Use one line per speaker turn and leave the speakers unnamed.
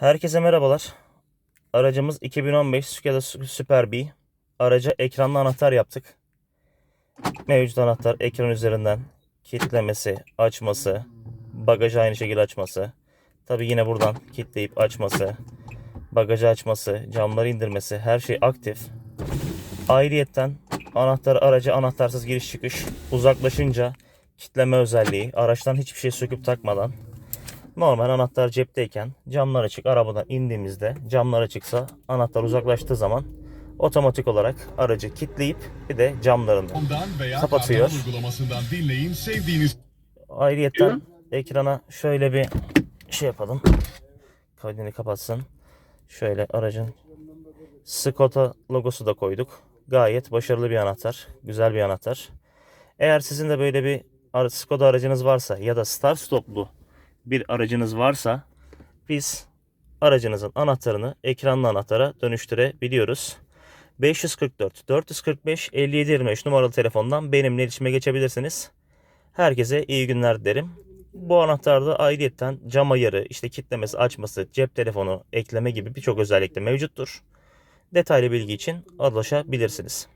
Herkese merhabalar. Aracımız 2015 Skoda Super B. Araca ekranlı anahtar yaptık. Mevcut anahtar ekran üzerinden kilitlemesi, açması, bagajı aynı şekilde açması. Tabi yine buradan kilitleyip açması, bagajı açması, camları indirmesi her şey aktif. Ayrıyetten anahtarı araca anahtarsız giriş çıkış uzaklaşınca kitleme özelliği araçtan hiçbir şey söküp takmadan Normal anahtar cepteyken camlar açık arabadan indiğimizde camlar açıksa anahtar uzaklaştığı zaman otomatik olarak aracı kilitleyip bir de camlarını
Ondan veya
Kapatıyor.
Dinleyin sevdiğiniz
Ayrıyetten ekrana şöyle bir şey yapalım. Kaydını kapatsın. Şöyle aracın Skoda logosu da koyduk. Gayet başarılı bir anahtar. Güzel bir anahtar. Eğer sizin de böyle bir Skoda aracınız varsa ya da start stoplu bir aracınız varsa biz aracınızın anahtarını ekranlı anahtara dönüştürebiliyoruz. 544 445 57 25 numaralı telefondan benimle iletişime geçebilirsiniz. Herkese iyi günler dilerim. Bu anahtarda ayrıyetten cam ayarı, işte kitlemesi, açması, cep telefonu ekleme gibi birçok özellik de mevcuttur. Detaylı bilgi için ulaşabilirsiniz.